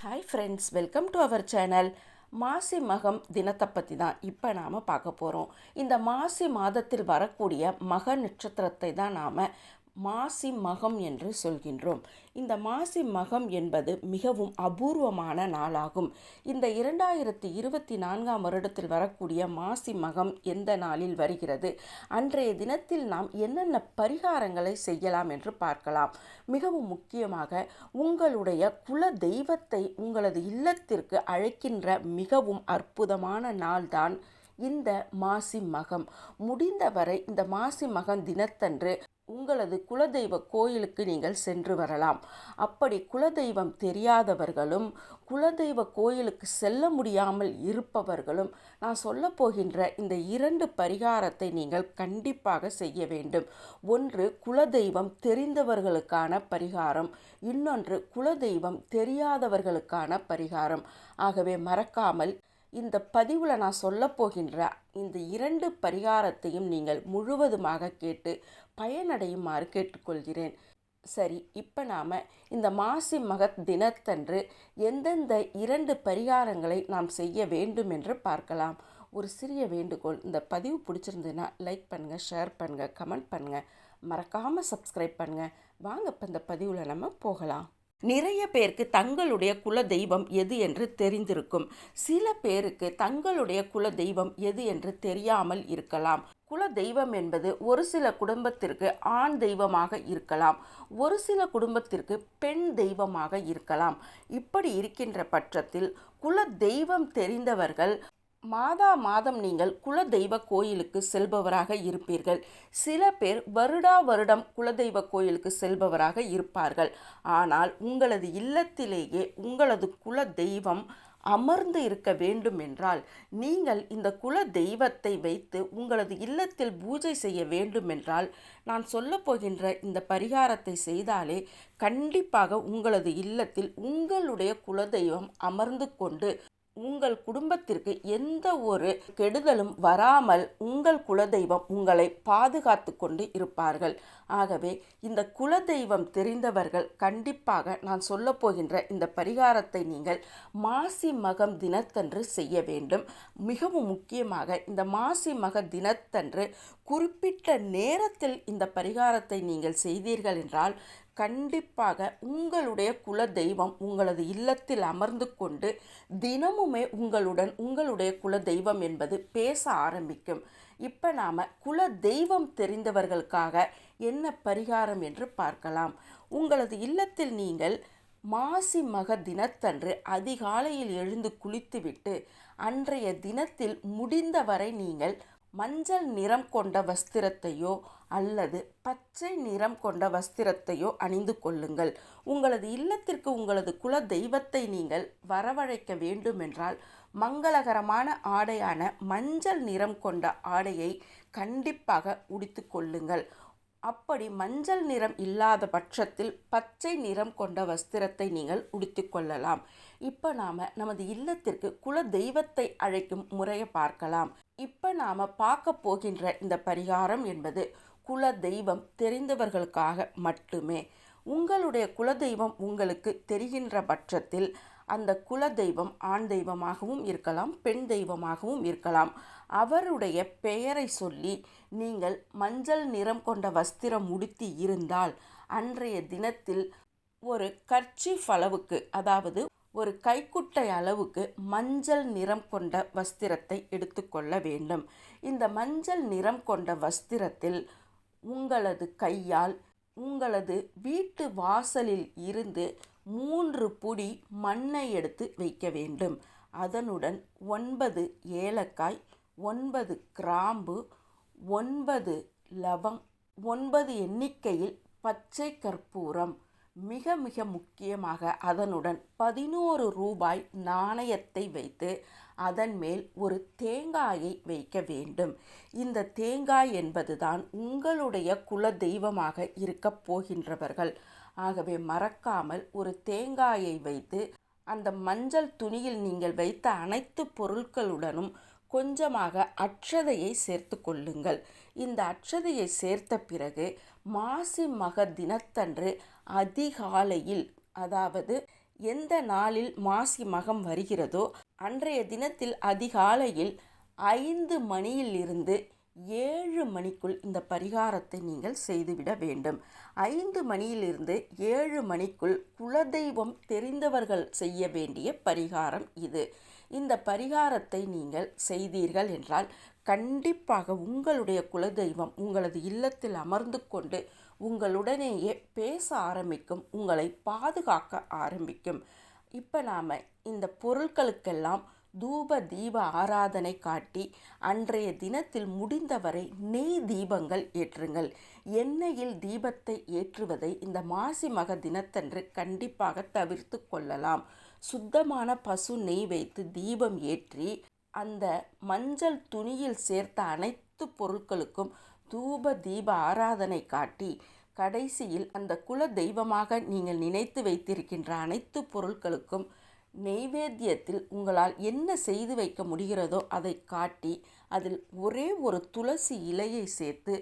Hi friends welcome to our channel Masi Magam தினத்தை பற்றி தான் இப்போ நாம் பார்க்க போகிறோம் இந்த மாசி மாதத்தில் வரக்கூடிய மக நட்சத்திரத்தை தான் நாம் மாசி மகம் என்று சொல்கின்றோம். இந்த மாசி மகம் என்பது மிகவும் அபூர்வமான நாளாகும். இந்த இரண்டாயிரத்தி இருபத்தி நான்காம் வருடத்தில் வரக்கூடிய மாசி மகம் எந்த நாளில் வருகிறது? அன்றைய தினத்தில் நாம் என்னென்ன பரிகாரங்களை செய்யலாம் என்று பார்க்கலாம். மிகவும் முக்கியமாக உங்களுடைய குல தெய்வத்தை உங்களது இல்லத்திற்கு அழைக்கின்ற மிகவும் அற்புதமான நாள்தான் இந்த மாசி மகம். முடிந்தவரை இந்த மாசி மகம் தினத்தன்று உங்களது குலதெய்வ கோயிலுக்கு நீங்கள் சென்று வரலாம். அப்படி குலதெய்வம் தெரியாதவர்களும் குலதெய்வ கோயிலுக்கு செல்ல முடியாமல் இருப்பவர்களும் நான் சொல்ல போகின்ற இந்த இரண்டு பரிகாரத்தை நீங்கள் கண்டிப்பாக செய்ய வேண்டும். ஒன்று குலதெய்வம் தெரிந்தவர்களுக்கான பரிகாரம். இன்னொன்று குலதெய்வம் தெரியாதவர்களுக்கான பரிகாரம். ஆகவே மறக்காமல் இந்த பதிவில் நான் சொல்ல போகின்ற இந்த இரண்டு பரிகாரத்தையும் நீங்கள் முழுவதுமாக கேட்டு பயனடையுமாறு கேட்டுக்கொள்கிறேன். சரி இப்போ நாம் இந்த மாசி மகத் தினத்தன்று எந்தெந்த இரண்டு பரிகாரங்களை நாம் செய்ய வேண்டும் என்று பார்க்கலாம். ஒரு சிறிய வேண்டுகோள் இந்த பதிவு பிடிச்சிருந்ததுன்னா லைக் பண்ணுங்கள் ஷேர் பண்ணுங்கள் கமெண்ட் பண்ணுங்கள் மறக்காமல் சப்ஸ்கிரைப் பண்ணுங்கள் வாங்க இப்போ இந்த பதிவில் நம்ம போகலாம். நிறைய பேருக்கு தங்களுடைய குல தெய்வம் எது என்று தெரிந்திருக்கும். சில பேருக்கு தங்களுடைய குல தெய்வம் எது என்று தெரியாமல் இருக்கலாம். குல தெய்வம் என்பது ஒரு சில குடும்பத்திற்கு ஆண் தெய்வமாக இருக்கலாம். ஒரு சில குடும்பத்திற்கு பெண் தெய்வமாக இருக்கலாம். இப்படி இருக்கின்ற பட்சத்தில் குல தெய்வம் தெரிந்தவர்கள் மாதா மாதம் நீங்கள் குலதெய்வ கோயிலுக்கு செல்பவராக இருப்பீர்கள். சில பேர் வருடா வருடம் குலதெய்வ கோயிலுக்கு செல்பவராக இருப்பார்கள். ஆனால் உங்களது இல்லத்திலேயே உங்களது குல தெய்வம் அமர்ந்து இருக்க வேண்டும் என்றால் நீங்கள் இந்த குல தெய்வத்தை வைத்து உங்களது இல்லத்தில் பூஜை செய்ய வேண்டும் என்றால் நான் சொல்லப்போகின்ற இந்த பரிகாரத்தை செய்தாலே கண்டிப்பாக உங்களது இல்லத்தில் உங்களுடைய குலதெய்வம் அமர்ந்து கொண்டு உங்கள் குடும்பத்திற்கு எந்த ஒரு கெடுதலும் வராமல் உங்கள் குலதெய்வம் உங்களை பாதுகாத்து கொண்டு இருப்பார்கள். ஆகவே இந்த குலதெய்வம் தெரிந்தவர்கள் கண்டிப்பாக நான் சொல்ல போகின்ற இந்த பரிகாரத்தை நீங்கள் மாசி மகம் தினத்தன்று செய்ய வேண்டும். மிகவும் முக்கியமாக இந்த மாசி மக தினத்தன்று குறிப்பிட்ட நேரத்தில் இந்த பரிகாரத்தை நீங்கள் செய்தீர்கள் என்றால் கண்டிப்பாக உங்களுடைய குல தெய்வம் உங்களது இல்லத்தில் அமர்ந்து கொண்டு தினமுமே உங்களுடன் உங்களுடைய குல தெய்வம் என்பது பேச ஆரம்பிக்கும். இப்போ நாம் குல தெய்வம் தெரிந்தவர்களுக்காக என்ன பரிகாரம் என்று பார்க்கலாம். உங்களது இல்லத்தில் நீங்கள் மாசி மக தினத்தன்று அதிகாலையில் எழுந்து குளித்துவிட்டு அன்றைய தினத்தில் முடிந்தவரை நீங்கள் மஞ்சள் நிறம் கொண்ட வஸ்திரத்தையோ அல்லது பச்சை நிறம் கொண்ட வஸ்திரத்தையோ அணிந்து கொள்ளுங்கள். உங்களது இல்லத்திற்கு உங்களது குல தெய்வத்தை நீங்கள் வரவழைக்க வேண்டுமென்றால் மங்களகரமான ஆடையான மஞ்சள் நிறம் கொண்ட ஆடையை கண்டிப்பாக உடுத்து கொள்ளுங்கள். அப்படி மஞ்சள் நிறம் இல்லாத பட்சத்தில் பச்சை நிறம் கொண்ட வஸ்திரத்தை நீங்கள் உடுத்தி கொள்ளலாம். இப்போ நாம் நமது இல்லத்திற்கு குல தெய்வத்தை அழைக்கும் முறையை பார்க்கலாம். இப்போ நாம் பார்க்க போகின்ற இந்த பரிகாரம் என்பது குல தெய்வம் தெரிந்தவர்களுக்காக மட்டுமே. உங்களுடைய குலதெய்வம் உங்களுக்கு தெரிகின்ற பட்சத்தில் அந்த குல தெய்வம் ஆண் தெய்வமாகவும் இருக்கலாம் பெண் தெய்வமாகவும் இருக்கலாம். அவருடைய பெயரை சொல்லி நீங்கள் மஞ்சள் நிறம் கொண்ட வஸ்திரம் உடுத்தி இருந்தால் அன்றைய தினத்தில் ஒரு கர்ச்சி அளவுக்கு அதாவது ஒரு கைக்குட்டை அளவுக்கு மஞ்சள் நிறம் கொண்ட வஸ்திரத்தை எடுத்துக்கொள்ள வேண்டும். இந்த மஞ்சள் நிறம் கொண்ட வஸ்திரத்தில் உங்களது கையால் உங்களது வீட்டு வாசலில் இருந்து மூன்று புடி மண்ணை எடுத்து வைக்க வேண்டும். அதனுடன் ஒன்பது ஏலக்காய் ஒன்பது கிராம்பு ஒன்பது லவங் ஒன்பது எண்ணிக்கையில் பச்சை கற்பூரம் மிக மிக முக்கியமாக அதனுடன் பதினோரு ரூபாய் நாணயத்தை வைத்து அதன் மேல் ஒரு தேங்காயை வைக்க வேண்டும். இந்த தேங்காய் என்பதுதான் உங்களுடைய குல தெய்வமாக இருக்கப் போகின்றவர்கள். ஆகவே மறக்காமல் ஒரு தேங்காயை வைத்து அந்த மஞ்சள் துணியில் நீங்கள் வைத்த அனைத்து பொருட்களுடனும் கொஞ்சமாக அட்சதையை சேர்த்து கொள்ளுங்கள். இந்த அட்சதையை சேர்த்த பிறகு மாசி மக தினத்தன்று அதிகாலையில் அதாவது எந்த நாளில் மாசி மகம் வருகிறதோ அன்றைய தினத்தில் அதிகாலையில் ஐந்து மணியிலிருந்து ஏழு மணிக்குள் இந்த பரிகாரத்தை நீங்கள் செய்துவிட வேண்டும். ஐந்து மணியிலிருந்து ஏழு மணிக்குள் குலதெய்வம் தெரிந்தவர்கள் செய்ய வேண்டிய பரிகாரம் இது. இந்த பரிகாரத்தை நீங்கள் செய்தீர்கள் என்றால் கண்டிப்பாக உங்களுடைய குலதெய்வம் உங்களது இல்லத்தில் அமர்ந்து கொண்டு உங்களுடனேயே பேச ஆரம்பிக்கும் உங்களை பாதுகாக்க ஆரம்பிக்கும். இப்போ நாம் இந்த பொருட்களுக்கெல்லாம் தூப தீப ஆராதனை காட்டி அன்றைய தினத்தில் முடிந்தவரை நெய் தீபங்கள் ஏற்றுங்கள். எண்ணெயில் தீபத்தை ஏற்றுவதை இந்த மாசி மக தினத்தன்று கண்டிப்பாக தவிர்த்து கொள்ளலாம். சுத்தமான பசு நெய் வைத்து தீபம் ஏற்றி அந்த மஞ்சள் துணியில் சேர்த்த அனைத்து பொருட்களுக்கும் தூப தீப ஆராதனை காட்டி கடைசியில் அந்த குல தெய்வமாக நீங்கள் நினைத்து வைத்திருக்கின்ற அனைத்து பொருட்களுக்கும் நெய்வேத்தியத்தில் உங்களால் என்ன செய்து வைக்க முடிகிறதோ அதை காட்டி அதில் ஒரே ஒரு துளசி இலையை சேர்த்து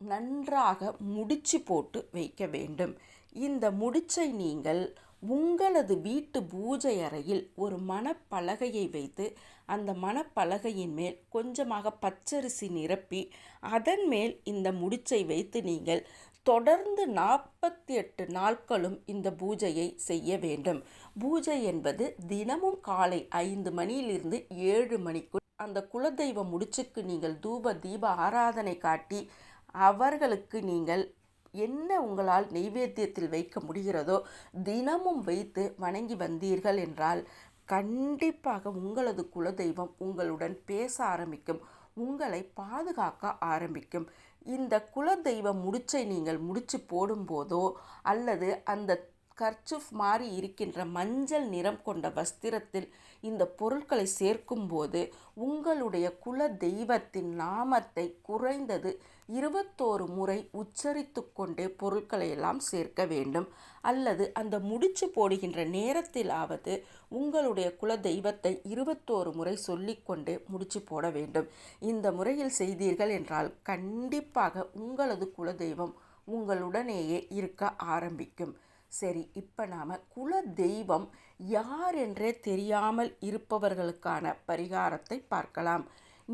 நன்றாக முடிச்சு போட்டு வைக்க வேண்டும். இந்த முடிச்சை நீங்கள் உங்களது வீட்டு பூஜை அறையில் ஒரு மணப்பலகையை வைத்து அந்த மணப்பலகையின் மேல் கொஞ்சமாக பச்சரிசி நிரப்பி அதன் மேல் இந்த முடிச்சை வைத்து நீங்கள் தொடர்ந்து நாற்பத்தி எட்டு நாட்களும் இந்த பூஜையை செய்ய வேண்டும். பூஜை என்பது தினமும் காலை ஐந்து மணியிலிருந்து ஏழு மணிக்குள் அந்த குலதெய்வ முடிச்சுக்கு நீங்கள் தூப தீப ஆராதனை காட்டி அவர்களுக்கு நீங்கள் என்ன உங்களால் நெய்வேத்தியத்தில் வைக்க முடிகிறதோ தினமும் வைத்து வணங்கி வந்தீர்கள் என்றால் கண்டிப்பாக உங்களது குலதெய்வம் உங்களுடன் பேச ஆரம்பிக்கும் உங்களை பாதுகாக்க ஆரம்பிக்கும். இந்த குலதெய்வ முடிச்சை நீங்கள் முடிச்சு போடும்போதோ அல்லது அந்த கர்ச்சுஃப் மாறி இருக்கின்ற மஞ்சள் நிறம் கொண்ட வஸ்திரத்தில் இந்த பொருட்களை சேர்க்கும்போது உங்களுடைய குல தெய்வத்தின் நாமத்தை குறைந்தது இருபத்தோரு முறை உச்சரித்து கொண்டே பொருட்களை எல்லாம் சேர்க்க வேண்டும். அல்லது அந்த முடிச்சு போடுகின்ற நேரத்திலாவது உங்களுடைய குல தெய்வத்தை இருபத்தோரு முறை சொல்லிக்கொண்டே முடிச்சு போட வேண்டும். இந்த முறையில் செய்தீர்கள் என்றால் கண்டிப்பாக உங்களது குலதெய்வம் உங்களுடனேயே இருக்க ஆரம்பிக்கும். சரி இப்போ நாம் குல தெய்வம் யார் என்றே தெரியாமல் இருப்பவர்களுக்கான பரிகாரத்தை பார்க்கலாம்.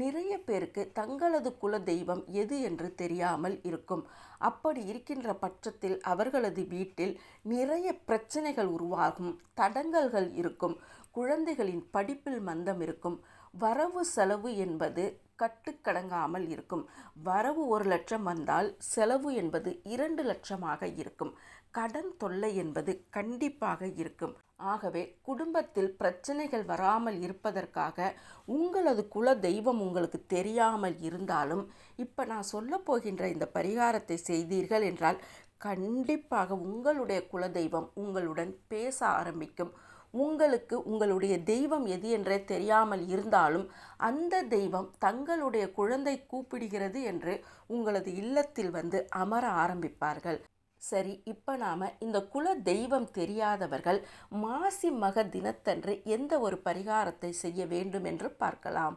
நிறைய பேருக்கு தங்களது குல தெய்வம் எது என்று தெரியாமல் இருக்கும். அப்படி இருக்கின்ற பட்சத்தில் அவர்களது வீட்டில் நிறைய பிரச்சனைகள் உருவாகும் தடங்கல்கள் இருக்கும் குழந்தைகளின் படிப்பில் மந்தம் இருக்கும் வரவு செலவு என்பது கட்டுக்கடங்காமல் இருக்கும். வரவு ஒரு லட்சம் வந்தால் செலவு என்பது இரண்டு லட்சமாக இருக்கும். கடன் தொல்லை என்பது கண்டிப்பாக இருக்கும். ஆகவே குடும்பத்தில் பிரச்சனைகள் வராமல் இருப்பதற்காக உங்களது குல தெய்வம் உங்களுக்கு தெரியாமல் இருந்தாலும் இப்போ நான் சொல்ல போகின்ற இந்த பரிகாரத்தை செய்தீர்கள் என்றால் கண்டிப்பாக உங்களுடைய குலதெய்வம் உங்களுடன் பேச ஆரம்பிக்கும். உங்களுக்கு உங்களுடைய தெய்வம் எது என்றே தெரியாமல் இருந்தாலும் அந்த தெய்வம் தங்களுடைய குழந்தை கூப்பிடுகிறது என்று உங்களது இல்லத்தில் வந்து அமர ஆரம்பிப்பார்கள். சரி இப்போ நாம் இந்த குல தெய்வம் தெரியாதவர்கள் மாசி மக தினத்தன்று எந்த ஒரு பரிகாரத்தை செய்ய வேண்டும் என்று பார்க்கலாம்.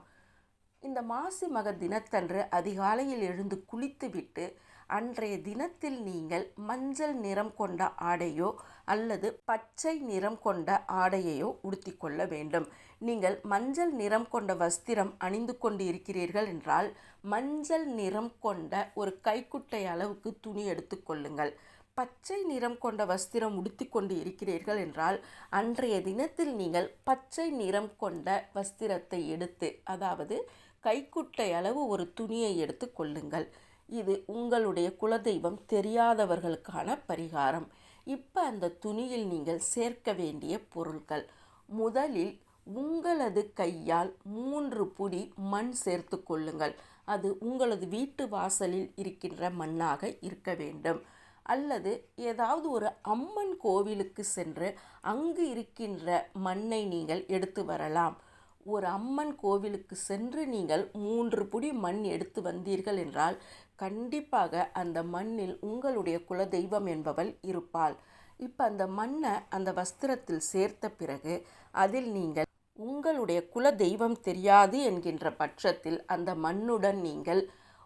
இந்த மாசி மக தினத்தன்று அதிகாலையில் எழுந்து குளித்துவிட்டு அன்றைய தினத்தில் நீங்கள் மஞ்சள் நிறம் கொண்ட ஆடையோ அல்லது பச்சை நிறம் கொண்ட ஆடையையோ உடுத்தி கொள்ள வேண்டும். நீங்கள் மஞ்சள் நிறம் கொண்ட வஸ்திரம் அணிந்து கொண்டு இருக்கிறீர்கள் என்றால் மஞ்சள் நிறம் கொண்ட ஒரு கைக்குட்டை அளவுக்கு துணி எடுத்துக்கொள்ளுங்கள் பச்சை நிறம் கொண்ட வஸ்திரம் உடுத்தி கொண்டு இருக்கிறீர்கள் என்றால் அன்றைய தினத்தில் நீங்கள் பச்சை நிறம் கொண்ட வஸ்திரத்தை எடுத்து அதாவது கைக்குட்டை அளவு ஒரு துணியை எடுத்து கொள்ளுங்கள். இது உங்களுடைய குலதெய்வம் தெரியாதவர்களுக்கான பரிகாரம். இப்போ அந்த துணியில் நீங்கள் சேர்க்க வேண்டிய பொருட்கள் முதலில் உங்களது கையால் மூன்று புடி மண் சேர்த்து கொள்ளுங்கள். அது உங்களது வீட்டு வாசலில் இருக்கின்ற மண்ணாக இருக்க வேண்டும். அல்லது ஏதாவது ஒரு அம்மன் கோவிலுக்கு சென்று அங்கு இருக்கின்ற மண்ணை நீங்கள் எடுத்து வரலாம். ஒரு அம்மன் கோவிலுக்கு சென்று நீங்கள் மூன்று புடி மண் எடுத்து வந்தீர்கள் என்றால் கண்டிப்பாக அந்த மண்ணில் உங்களுடைய குலதெய்வம் என்பவள் இருப்பாள். இப்போ அந்த மண்ணை அந்த வஸ்திரத்தில் சேர்த்த பிறகு அதில் நீங்கள் உங்களுடைய குல தெய்வம் தெரியாது என்கின்ற பட்சத்தில் அந்த மண்ணுடன் நீங்கள்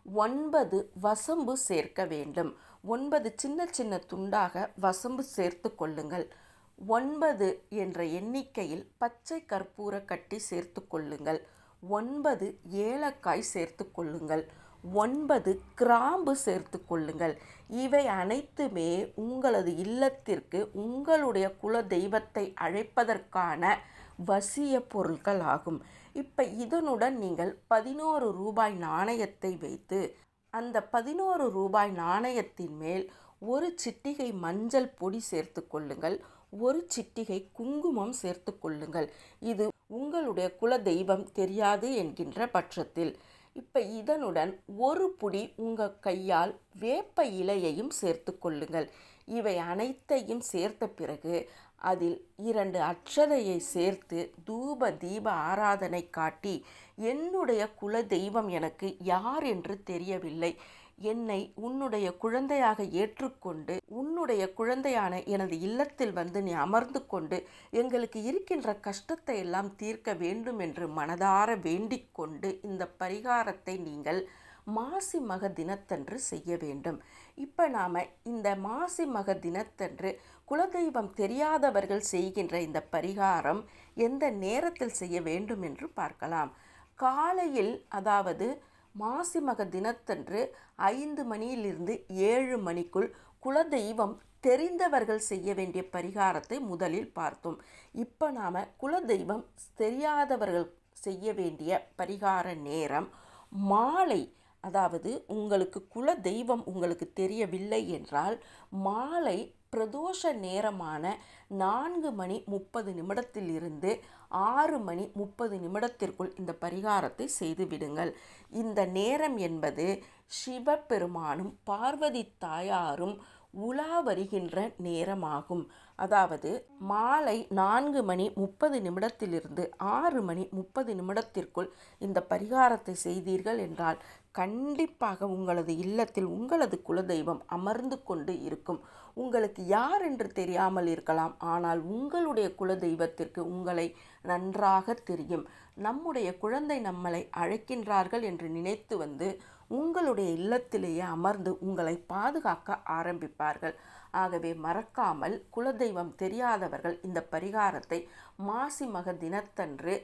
ஒன்பது வசம்பு சேர்க்க வேண்டும். ஒன்பது சின்ன சின்ன துண்டாக வசம்பு சேர்த்து கொள்ளுங்கள். ஒன்பது என்ற எண்ணிக்கையில் பச்சை கற்பூர கட்டி சேர்த்து கொள்ளுங்கள். ஒன்பது ஏலக்காய் சேர்த்து கொள்ளுங்கள். ஒன்பது கிராம்பு சேர்த்து கொள்ளுங்கள். இவை அனைத்துமே உங்களது இல்லத்திற்கு உங்களுடைய குல தெய்வத்தை அழைப்பதற்கான வசிய பொருட்கள் ஆகும் இப்போ இதனுடன் நீங்கள் பதினோரு ரூபாய் நாணயத்தை வைத்து அந்த பதினோரு ரூபாய் நாணயத்தின் மேல் ஒரு சிட்டிகை மஞ்சள் பொடி சேர்த்து கொள்ளுங்கள். ஒரு சிட்டிகை குங்குமம் சேர்த்து கொள்ளுங்கள். இது உங்களுடைய குல தெய்வம் தெரியாது என்கின்ற பட்சத்தில். இப்போ இதனுடன் ஒரு புடி உங்கள் கையால் வேப்ப இலையையும் சேர்த்து கொள்ளுங்கள். இவை அனைத்தையும் சேர்த்த பிறகு அதில் இரண்டு அட்சதையை சேர்த்து தூப தீப ஆராதனை காட்டி என்னுடைய குல தெய்வம் எனக்கு யார் என்று தெரியவில்லை. என்னை உன்னுடைய குழந்தையாக ஏற்றுக்கொண்டு உன்னுடைய குழந்தையான எனது இல்லத்தில் வந்து நீ அமர்ந்து கொண்டு எங்களுக்கு இருக்கின்ற கஷ்டத்தை எல்லாம் தீர்க்க வேண்டும் என்று மனதார வேண்டிக் கொண்டு இந்த பரிகாரத்தை நீங்கள் மாசி மக தினத்தன்று செய்ய வேண்டும். இப்போ நாம் இந்த மாசி மக தினத்தன்று குலதெய்வம் தெரியாதவர்கள் செய்கின்ற இந்த பரிகாரம் எந்த நேரத்தில் செய்ய வேண்டும் என்று பார்க்கலாம். காலையில் அதாவது மாசி மக தினத்தன்று ஐந்து மணியிலிருந்து ஏழு மணிக்குள் குலதெய்வம் தெரிந்தவர்கள் செய்ய வேண்டிய பரிகாரத்தை முதலில் பார்த்தோம். இப்போ நாம் குலதெய்வம் தெரியாதவர்கள் செய்ய வேண்டிய பரிகார நேரம் மாலை அதாவது உங்களுக்கு குல தெய்வம் உங்களுக்கு தெரியவில்லை என்றால் மாலை பிரதோஷ நேரமான நான்கு மணி முப்பது நிமிடத்திலிருந்து ஆறு மணி முப்பது நிமிடத்திற்குள் இந்த பரிகாரத்தை செய்து விடுங்கள். இந்த நேரம் என்பது சிவபெருமானும் பார்வதி தாயாரும் உலா வருகின்ற நேரமாகும். அதாவது மாலை நான்கு மணி முப்பது நிமிடத்திலிருந்து ஆறு மணி முப்பது நிமிடத்திற்குள் இந்த பரிகாரத்தை செய்தீர்கள் என்றால் கண்டிப்பாக உங்களது இல்லத்தில் உங்களது குலதெய்வம் அமர்ந்து கொண்டு இருக்கும். உங்களுக்கு யார் என்று தெரியாமல் இருக்கலாம். ஆனால் உங்களுடைய குலதெய்வத்திற்கு உங்களை நன்றாக தெரியும். நம்முடைய குழந்தை நம்மளை அழைக்கின்றார்கள் என்று நினைத்து வந்து உங்களுடைய இல்லத்திலேயே அமர்ந்து உங்களை பாதுகாக்க ஆரம்பிப்பார்கள். ஆகவே மறக்காமல் குலதெய்வம் தெரியாதவர்கள் இந்த பரிகாரத்தை மாசி மக தினத்தன்று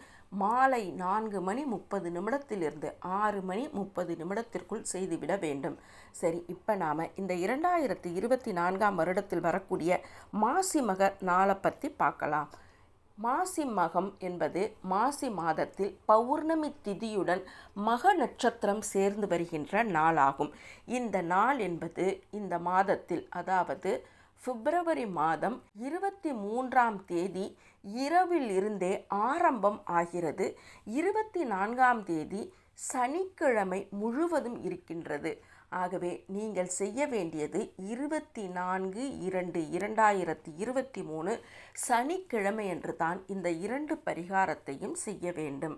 மாலை நான்கு மணி முப்பது நிமிடத்திலிருந்து ஆறு மணி முப்பது நிமிடத்திற்குள் செய்துவிட வேண்டும். சரி இப்போ நாம் இந்த இரண்டாயிரத்தி இருபத்தி நான்காம் வருடத்தில் வரக்கூடிய மாசி மக நாளை பற்றி பார்க்கலாம். மாசி மகம் என்பது மாசி மாதத்தில் பௌர்ணமி திதியுடன் மக நட்சத்திரம் சேர்ந்து வருகின்ற நாளாகும். இந்த நாள் என்பது இந்த மாதத்தில் அதாவது பிப்ரவரி மாதம் இருபத்தி மூன்றாம் தேதி இரவில் இருந்தே ஆரம்பம் ஆகிறது. இருபத்தி நான்காம் தேதி சனிக்கிழமை முழுவதும் இருக்கின்றது. ஆகவே நீங்கள் செய்ய வேண்டியது இருபத்தி நான்கு இரண்டு இரண்டாயிரத்தி இருபத்தி மூணு சனிக்கிழமை என்று தான் இந்த இரண்டு பரிகாரத்தையும் செய்ய வேண்டும்.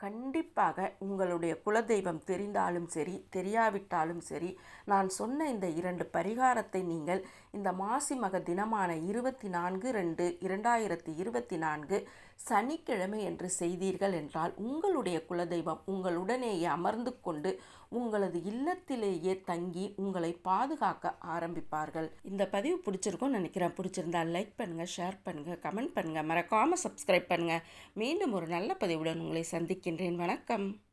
கண்டிப்பாக உங்களுடைய குலதெய்வம் தெரிந்தாலும் சரி தெரியாவிட்டாலும் சரி நான் சொன்ன இந்த இரண்டு பரிகாரத்தை நீங்கள் இந்த மாசி மக தினமான இருபத்தி நான்கு ரெண்டு இரண்டாயிரத்தி இருபத்தி நான்கு சனிக்கிழமை என்று செய்தீர்கள் என்றால் உங்களுடைய குலதெய்வம் உங்களுடனேயே அமர்ந்து கொண்டு உங்களது இல்லத்திலேயே தங்கி உங்களை பாதுகாக்க ஆரம்பிப்பார்கள். இந்த பதிவு பிடிச்சிருக்கும்னு நினைக்கிறேன். பிடிச்சிருந்தா லைக் பண்ணுங்கள் ஷேர் பண்ணுங்கள் கமெண்ட் பண்ணுங்கள் மறக்காமல் சப்ஸ்கிரைப் பண்ணுங்கள் மீண்டும் ஒரு நல்ல பதிவுடன் உங்களை சந்திக்கின்றேன். வணக்கம்.